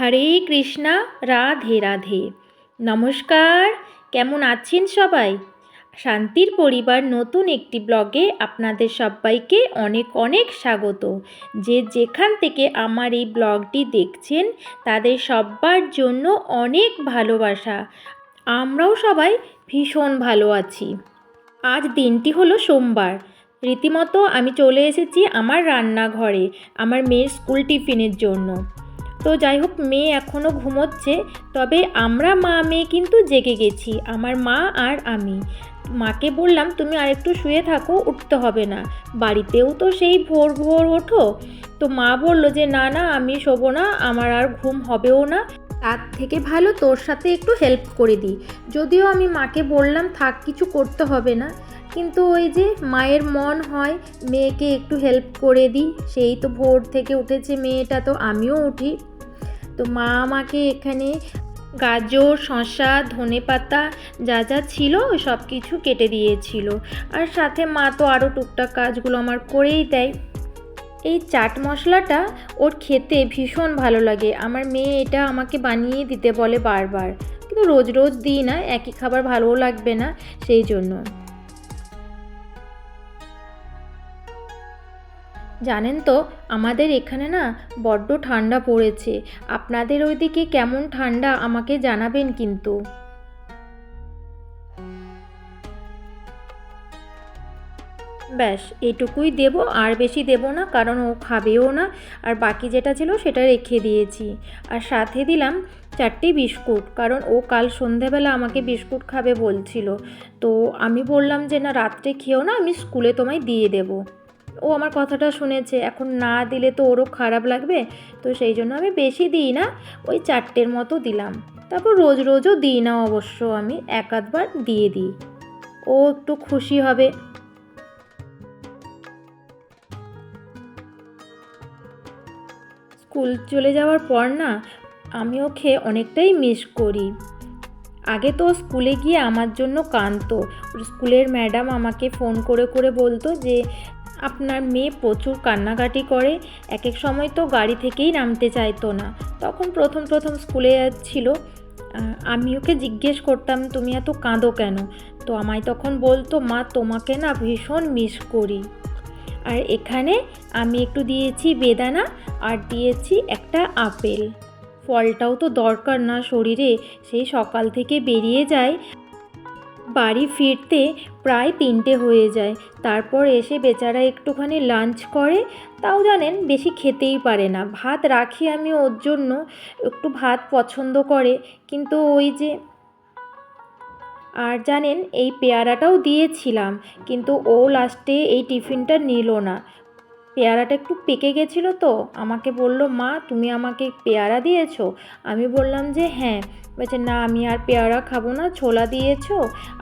হরে কৃষ্ণা, রাধে রাধে। নমস্কার, কেমন আছেন সবাই? শান্তির পরিবার নতুন একটি ব্লগে আপনাদের সবাইকে অনেক অনেক স্বাগত। যে যেখান থেকে আমার এই ব্লগটি দেখছেন, তাদের সবার জন্য অনেক ভালোবাসা। আমরাও সবাই ভীষণ ভালো আছি। আজ দিনটি হলো সোমবার। রীতিমতো আমি চলে এসেছি আমার রান্নাঘরে, আমার মেয়ের স্কুল টিফিনের জন্য। তো যাই হোক, মেয়ে এখনও ঘুমোচ্ছে। তবে আমরা মা মেয়ে কিন্তু জেগে গেছি, আমার মা আর আমি। মাকে বললাম, তুমি আরেকটু শুয়ে থাকো, উঠতে হবে না। বাড়িতেও তো সেই ভোর ভোর ওঠো। তো মা বলল যে, না না, আমি শোবো না, আমার আর ঘুম হবেও না। তার থেকে ভালো তোর সাথে একটু হেল্প করে দিই। যদিও আমি মাকে বললাম, থাক, কিছু করতে হবে না। কিন্তু ওই যে মায়ের মন হয়, মেয়েকে একটু হেল্প করে দিই। সেই তো ভোর থেকে উঠেছে মেয়েটা, তো আমিও উঠি। তো মা আমাকে এখানে গাজর, শসা ধনে পাতা যা যা ছিল সব কিছু কেটে দিয়েছিল। আর সাথে মা তো আরও টুকটাক কাজগুলো আমার করেই দেয়। এই চাট মশলাটা ওর খেতে ভীষণ ভালো লাগে। আমার মেয়ে এটা আমাকে বানিয়ে দিতে বলে বারবার। কিন্তু রোজ রোজ দিই না, একই খাবার ভালোও লাগবে না, সেই জন্য। জানেন তো, আমাদের এখানে না বড্ড ঠান্ডা পড়েছে। আপনাদের ওইদিকে কেমন ঠান্ডা আমাকে জানাবেন কিন্তু। ব্যাস, এটুকুই দেব, আর বেশি দেব না, কারণ ও খাবেও না, আর বাকি যেটা ছিল সেটা রেখে দিয়েছি। আর সাথে দিলাম চারটি বিস্কুট, কারণ ও কাল সন্ধেবেলা আমাকে বিস্কুট খাবে বলছিল। তো আমি বললাম যে, না, রাত্রে খেয়েও না, আমি স্কুলে তোমায় দিয়ে দেবো। ও আমার কথাটা শুনেছে, এখন না দিলে তো ওরও খারাপ লাগবে, তো সেই জন্য আমি বেশি দিই না, ওই চারটের মতো দিলাম। তারপর রোজ রোজও দিই না অবশ্য আমি, এক আধবার দিয়ে দিই। ও একটু খুশি হবে। স্কুল চলে যাওয়ার পর না আমি ওকে অনেকটাই মিস করি। আগে তো স্কুলে গিয়ে আমার জন্য কাঁদতো। স্কুলের ম্যাডাম আমাকে ফোন করে করে বলতো যে আপনার মেয়ে প্রচুর কান্নাকাটি করে এক এক সময় তো গাড়ি থেকেই নামতে চাইতো না। তখন প্রথম প্রথম স্কুলে ছিল আমি ওকে জিজ্ঞেস করতাম, তুমি এত কাঁদো কেন? তো আমায় তখন বলতো, মা, তোমাকে না ভীষণ মিস করি। আর এখানে আমি একটু দিয়েছি বেদানা আর দিয়েছি একটা আপেল। ফলটাও তো দরকার না শরীরে, সেই সকাল থেকে বেরিয়ে যায়। বাড়ি ফিরতে প্রায় তিনটে হয়ে যায়। তারপর এসে বেচারা একটুখানি লাঞ্চ করে, তাও জানেন বেশি খেতেই পারে না। ভাত রাখি আমি ওর জন্য, একটু ভাত পছন্দ করে। কিন্তু ওই যে আর জানেন, এই পেয়ারাটাও দিয়েছিলাম। কিন্তু ও লাস্টে এই টিফিনটা নিল না। পেয়ারাটা একটু পেকে গেছিল তো, আমাকে বলল, মা, তুমি আমাকে পেয়ারা দিয়েছ? আমি বললাম যে হ্যাঁ। বলছে, না, আমি আর পেয়ারা খাব না, ছোলা দিয়েছ,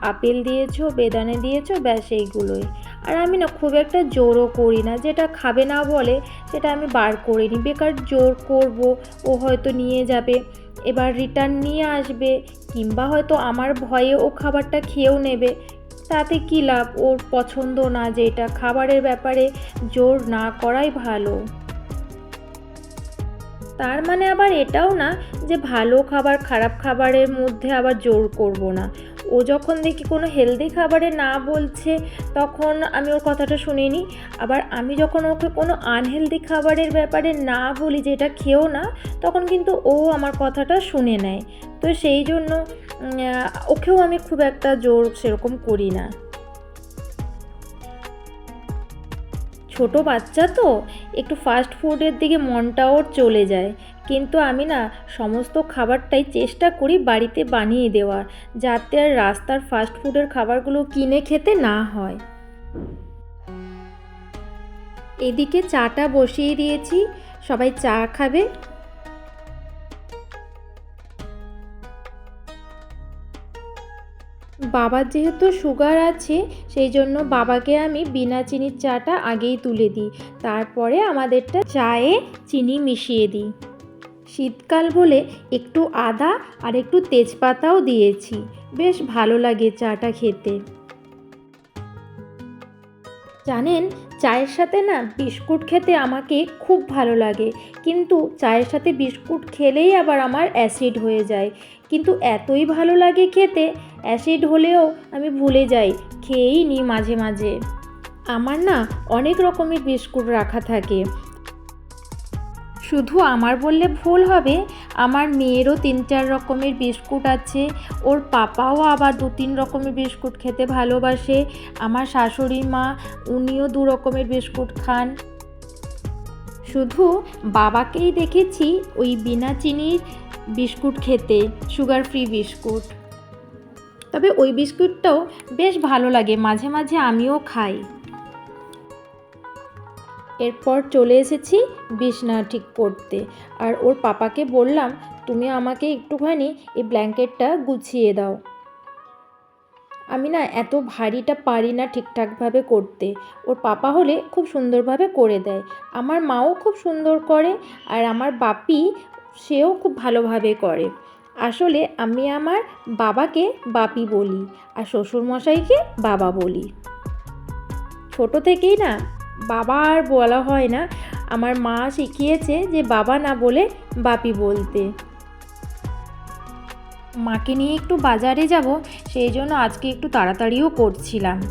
আপেল দিয়েছ, বেদানে দিয়েছ, ব্যাস এইগুলোই। আর আমি না খুব একটা জোরও করি না, যেটা খাবে না বলে, সেটা আমি বার করিনি বেকার জোর করব, ও হয়তো নিয়ে যাবে, এবার রিটার্ন নিয়ে আসবে, কিংবা হয়তো আমার ভয়ে ও খাবারটা খেয়েও নেবে। তাতে কী লাভ? ওর পছন্দ না যে এটা খাবারের ব্যাপারে জোর না করাই ভালো। তার মানে আবার এটাও না যে ভালো খাবার খারাপ খাবারের মধ্যে আবার জোর করব না। ও যখন দেখি কোনো হেলদি খাবারে না বলছে, তখন আমি ওর কথাটা শুনিনি। আবার আমি যখন ওকে কোনো আনহেলদি খাবারের ব্যাপারে না বলি যে এটা খেও না, তখন কিন্তু ও আমার কথাটা শুনে নেয়। তো সেই জন্য ওকেও আমি খুব একটা জোর সেরকম করি না। ছোট বাচ্চা তো, একটু ফাস্ট ফুডের দিকে মনটা ওর চলে যায়। কিন্তু আমি না, সমস্ত খাবারটাই চেষ্টা করি বাড়িতে বানিয়ে দেওয়ার, যাতে আর রাস্তার ফাস্ট ফুডের খাবারগুলো কিনে খেতে না হয়। এদিকে চাটা বসিয়ে দিয়েছি, সবাই চা খাবে। বাবার যেহেতু সুগার আছে, সেই জন্য বাবাকে আমি বিনা চিনির চাটা আগেই তুলে দিই। তারপরে আমাদেরটা চায়ে চিনি মিশিয়ে দিই। শীতকাল বলে একটু আদা আর একটু তেজপাতাও দিয়েছি। বেশ ভালো লাগে চাটা খেতে। জানেন চায়ের সাথে না বিস্কুট খেতে আমাকে খুব ভালো লাগে। কিন্তু চায়ের সাথে বিস্কুট খেলেই আবার আমার অ্যাসিড হয়ে যায়। কিন্তু এতই ভালো লাগে খেতে, অ্যাসিড হলেও আমি ভুলে যাই, খেয়েই নিই মাঝে মাঝে। আমার না অনেক রকমের বিস্কুট রাখা থাকে। শুধু আমার বললে ভুল হবে? আমার মেয়েরও তিন চার রকমের বিস্কুট আছে। ওর পাপাও আবার দু তিন রকমের বিস্কুট খেতে ভালোবাসে। আমার শাশুড়ি মা, উনিও দু রকমের বিস্কুট খান। শুধু বাবাকেই দেখেছি ওই বিনা চিনির বিস্কুট খেতে সুগার ফ্রি বিস্কুট। তবে ওই বিস্কুটটাও বেশ ভালো লাগে, মাঝে মাঝে আমিও খাই। এরপর চলে এসেছি বিছনা ঠিক করতে। আর ওর পাপাকে বললাম, তুমি আমাকে একটুখানি এই ব্ল্যাঙ্কেটটা গুছিয়ে দাও। আমি না এত ভারীটা পারি না ঠিকঠাকভাবে করতে। ওর পাপা হলে খুব সুন্দরভাবে করে দেয়। আমার মাও খুব সুন্দর করে আর আমার বাপি সেও খুব ভালোভাবে করে। আসলে আমি আমার বাবাকে বাপি বলি আর শ্বশুরমশাইকে বাবা বলি। ছোট থেকেই না বাবা আর বলা হয় না। আমার মা শিখিয়েছে যে বাবা না বলে বাপি বলতে। মাকে নিয়ে একটু বাজারে যাব, সেই জন্য আজকে একটু তাড়াতাড়িও করছিলাম।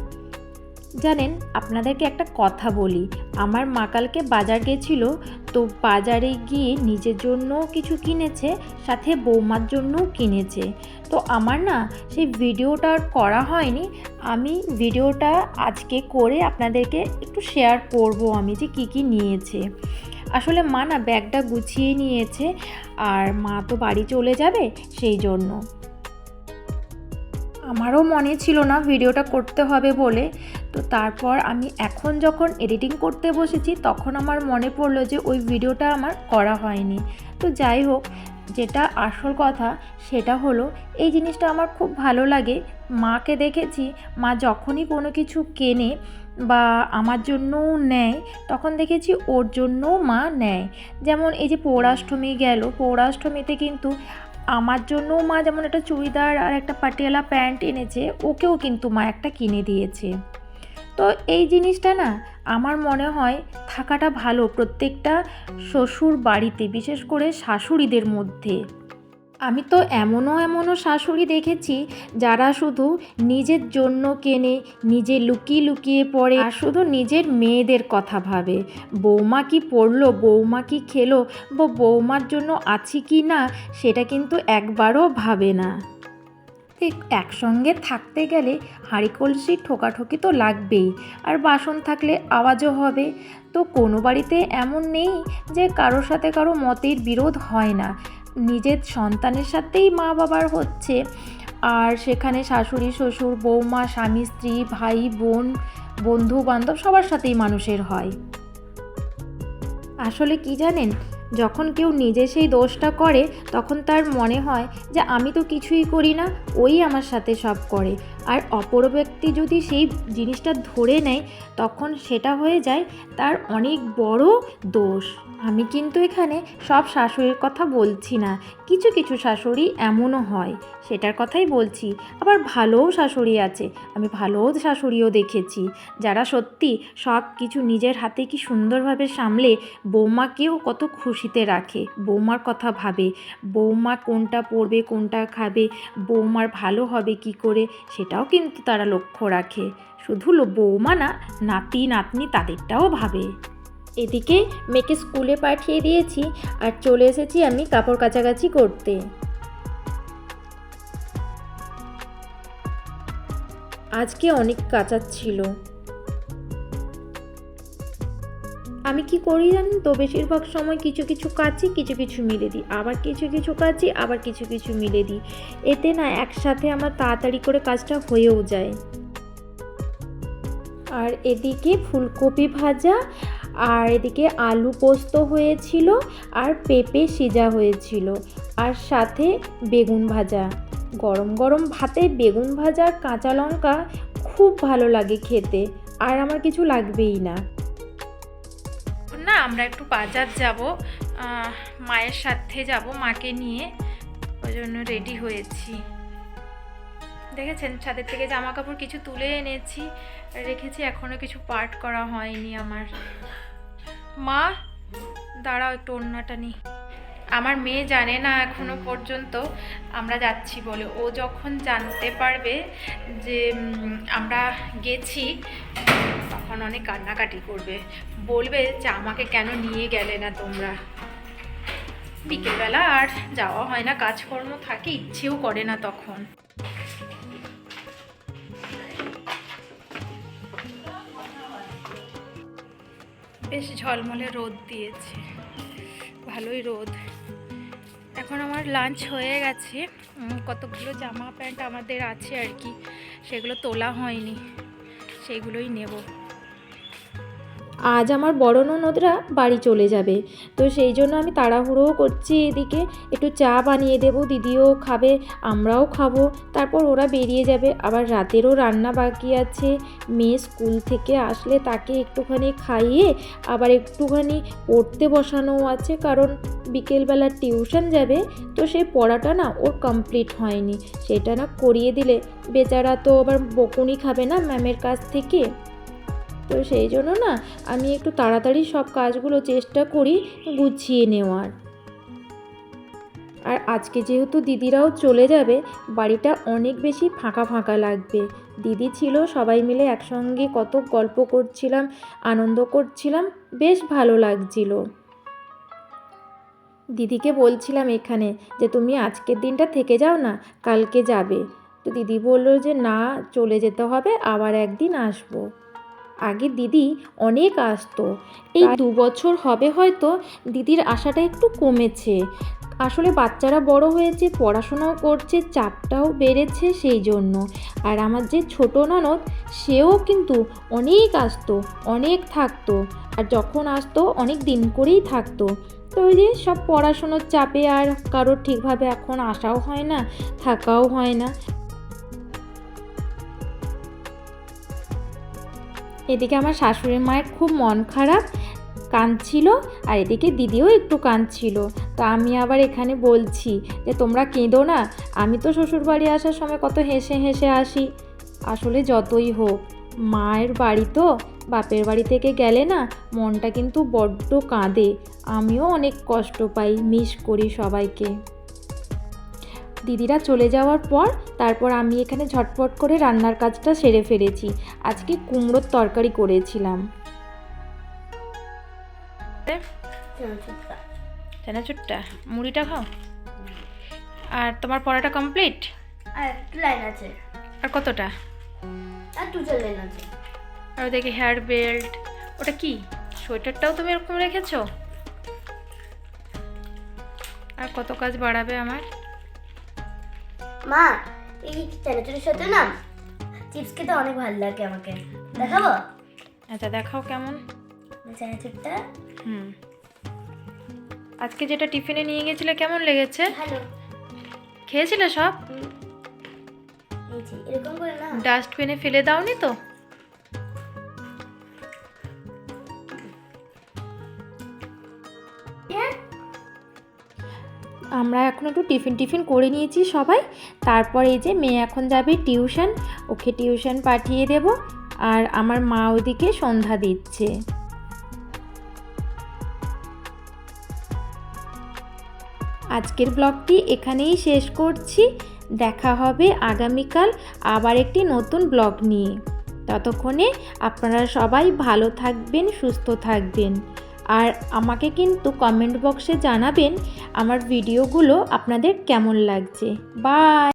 জানেন, আপনাদেরকে একটা কথা বলি। আমার মা কালকে বাজার গেছিল, তো বাজারে গিয়ে নিজের জন্য কিছু কিনেছে, সাথে বৌমার জন্যও কিনেছে। তো আমার না সেই ভিডিওটা করা হয়নি। আমি ভিডিওটা আজকে করে আপনাদেরকে একটু শেয়ার করব আমি যে কি কি নিয়েছে। আসলে মা না ব্যাগটা গুছিয়ে নিয়েছে, আর মা তো বাড়ি চলে যাবে সেই জন্য। আমারও মনে ছিল না ভিডিওটা করতে হবে বলে। তো তারপর আমি এখন যখন এডিটিং করতে বসেছি, তখন আমার মনে পড়ল যে ওই ভিডিওটা আমার করা হয়নি। তো যাই হোক, যেটা আসল কথা, সেটা হলো এই জিনিসটা আমার খুব ভালো লাগে। মাকে দেখেছি, মা যখনই কোনো কিছু কেনে বা আমার জন্যও নেয়, তখন দেখেছি ওর জন্যও মা নেয়। যেমন এই যে পৌরাষ্টমী গেল পৌরাষ্টমীতে কিন্তু আমার জন্যও মা যেমন একটা চুড়িদার আর একটা পাটিয়ালা প্যান্ট এনেছে, ওকেও কিন্তু মা একটা কিনে দিয়েছে। তো এই জিনিসটা না আমার মনে হয় থাকাটা ভালো প্রত্যেকটা শ্বশুর বাড়িতে, বিশেষ করে শাশুড়িদের মধ্যে। আমি তো এমনও এমনও শাশুড়ি দেখেছি যারা শুধু নিজের জন্য কেনে, নিজে লুকিয়ে লুকিয়ে পড়ে আর শুধু নিজের মেয়েদের কথা ভাবে। বৌমা কি পড়ল, বৌমা কি খেলো, বা বৌমার জন্য আছি কি না, সেটা কিন্তু একবারও ভাবে না। একসঙ্গে থাকতে গেলে হাঁড়ি কলসি ঠোকাঠুকি তো লাগবেই। আর বাসন থাকলে আওয়াজও হবে। তো কোনো বাড়িতে এমন নেই যে কারোর সাথে কারও মতের বিরোধ হয় না। নিজের সন্তানের সাথেই মা বাবার হচ্ছে। আর সেখানে শাশুড়ি, শ্বশুর, বৌমা, স্বামী, স্ত্রী, ভাই, বোন বন্ধু বান্ধব সবার সাথেই মানুষের হয়। আসলে কি জানেন? যখন কেউ নিজে সেই দোষটা করে, তখন তার মনে হয় যে, আমি তো কিছুই করি না, ওই আমার সাথে সব করে। আর অপর ব্যক্তি যদি সেই জিনিসটা ধরে নেয়, তখন সেটা হয়ে যায় তার অনেক বড় দোষ। আমি কিন্তু এখানে সব শাশুড়ির কথা বলছি না। কিছু কিছু শাশুড়ি এমনও হয়, সেটার কথাই বলছি। আবার ভালোও শাশুড়ি আছে, আমি ভালোও শাশুড়িও দেখেছি। যারা সত্যি সব কিছু নিজের হাতে কি সুন্দরভাবে সামলে, বৌমাকেও কত খুশিতে রাখে, বৌমার কথা ভাবে। বৌমা কোনটা পরবে, কোনটা খাবে, বৌমার ভালো হবে কি করে সেটাও কিন্তু তারা লক্ষ্য রাখে। শুধু বৌমা না, নাতি, নাতনি তাদেরটাও ভাবে। এদিকে মেয়েকে স্কুলে পাঠিয়ে দিয়েছি আর চলে এসেছি আমি কাপড় কাচাকাচি করতে। আজকে অনেক কাচার ছিল। আমি কি করি জানেন তো? বেশিরভাগ সময় কিছু কিছু কাচি, কিছু কিছু মিলে দিই। আবার কিছু কিছু কাচি, আবার কিছু কিছু মিলে দিই। এতে না একসাথে আমার তাড়াতাড়ি করে কাজটা হয়েও যায়। আর এদিকে ফুলকপি ভাজা, আর এদিকে আলু পোস্ত হয়েছিল, আর পেঁপে সিজা হয়েছিল। আর সাথে বেগুন ভাজা। গরম গরম ভাতে বেগুন ভাজা কাঁচা লঙ্কা খুব ভালো লাগে খেতে। আর আমার কিছু লাগবেই না। না, আমরা একটু বাজার যাব। মায়ের সাথে যাব, মাকে নিয়ে। ওই জন্য রেডি হয়েছি। দেখেছেন, ছাদের থেকে জামা কাপড় কিছু তুলে এনেছি। রেখেছি এখনও কিছু পার্ট করা হয়নি আমার। মা, দাঁড়াও একটু অন্যটা নি। আমার মেয়ে জানে না এখনও পর্যন্ত, আমরা যাচ্ছি বলে। ও যখন জানতে পারবে যে আমরা গেছি, তখন অনেক কান্নাকাটি করবে। বলবে যে, আমাকে কেন নিয়ে গেলে না তোমরা? বিকেলবেলা আর যাওয়া হয় না, কাজকর্ম থাকে, ইচ্ছেও করে না তখন। বেশ ঝলমলে রোদ দিয়েছে। ভালোই রোদ। এখন আমার লাঞ্চ হয়ে গেছে। কতগুলো জামা প্যান্ট আমাদের আছে আর কি, সেগুলো তোলা হয়নি সেগুলোই নেব। আজ আমার বড় ননদরা বাড়ি চলে যাবে। তো সেই জন্য আমি তাড়াহুড়োও করছি এদিকে। একটু চা বানিয়ে দেব, দিদিও খাবে, আমরাও খাব। তারপর ওরা বেরিয়ে যাবে। আবার রাতেরও রান্না বাকি আছে। মেয়ে স্কুল থেকে আসলে তাকে একটুখানি খাইয়ে, আবার একটুখানি পড়তে বসানোও আছে। কারণ বিকেলবেলা টিউশন যাবে, তো সেই পড়াটা না ওর কমপ্লিট হয়নি। সেটা না করিয়ে দিলে। বেচারা তো আবার বকুনি খাবে না ম্যামের কাছ থেকে? তো সেই জন্য না আমি একটু তাড়াতাড়ি সব কাজগুলো চেষ্টা করি গুছিয়ে নেওয়ার। আর আজকে যেহেতু দিদিরাও চলে যাবে, বাড়িটা অনেক বেশি ফাঁকা ফাঁকা লাগবে। দিদি ছিল, সবাই মিলে একসঙ্গে কত গল্প করছিলাম, আনন্দ করছিলাম, বেশ ভালো লাগছিল। দিদিকে বলছিলাম এখানে যে, তুমি আজকের দিনটা থেকে যাও না, কালকে যাবে। তো দিদি বলল যে, না, চলে যেতে হবে, আবার একদিন আসব। আগে দিদি অনেক আসতো। এই দু বছর হবে হয়তো দিদির আশাটা একটু কমেছে। আসলে বাচ্চারা বড় হয়েছে পড়াশোনাও করছে চাপটাও বেড়েছে সেই জন্য। আর আমার যে ছোট ননদ সেও কিন্তু অনেক আসতো অনেক থাকতো। আর যখন আসতো অনেক দিন করেই থাকতো। তো ওই যে সব পড়াশুনোর চাপে আর কারোর ঠিকভাবে এখন আসাও হয় না থাকাও হয় না। এদিকে আমার শাশুড়ি মায়ের খুব মন খারাপ, কাঁদছিল, আর এদিকে দিদিও একটু কাঁদছিল। তো আমি আবার এখানে বলছি যে, তোমরা কেঁদো না, আমি তো শ্বশুরবাড়ি আসার সময় কত হেসে হেসে আসি। আসলে যতই হোক, মায়ের বাড়ি তো বাপের বাড়ি থেকে গেলে না, মনটা কিন্তু বড্ড কাঁদে। আমিও অনেক কষ্ট পাই, মিস করি সবাইকে। দিদিরা চলে যাওয়ার পর তারপর আমি এখানে ঝটপট করে রান্নার কাজটা সেরে ফেলেছি। আজকে কুমড়োর তরকারি করেছিলাম। চানাচুরটা? মুড়িটা খাও। আর তোমার পড়াটা কমপ্লিট? আর লাইন আছে। আর কতটা? আর দুটো লাইন আছে। আর ওদিকে হেয়ার বেল্ট ওটা কি? সোয়েটারটাও তুমি এরকম রেখেছো? আর কত কাজ বাড়াবে আমার? মা এই চানাচুরের সাথে না চিপস খেতে অনেক ভালো লাগে আমাকে। দেখাবো? আচ্ছা দেখাও কেমন? চানাচুরটা। হুম। আজকে যেটা টিফিনে নিয়ে গেছিলে কেমন লেগেছে? ভালো। খেয়েছিলে সব? এরকম করে না। ডাস্টবিনে ফেলে দাওনি তো? আমরা এখন একটু টিফিন টিফিন করে নিয়েছি সবাই। তারপর এই যে মেয়ে এখন যাবে টিউশন, ওকে টিউশন পাঠিয়ে দেব। আর আমার মা ওদিকে সন্ধ্যা দিচ্ছে। আজকের ব্লগটি এখানেই শেষ করছি। দেখা হবে আগামীকাল আবার একটি নতুন ব্লগ নিয়ে। ততক্ষণে আপনারা সবাই ভালো থাকবেন, সুস্থ থাকবেন। আর আমাকে কিন্তু কমেন্ট বক্সে জানাবেন আমার ভিডিওগুলো আপনাদের কেমন লাগছে। বাই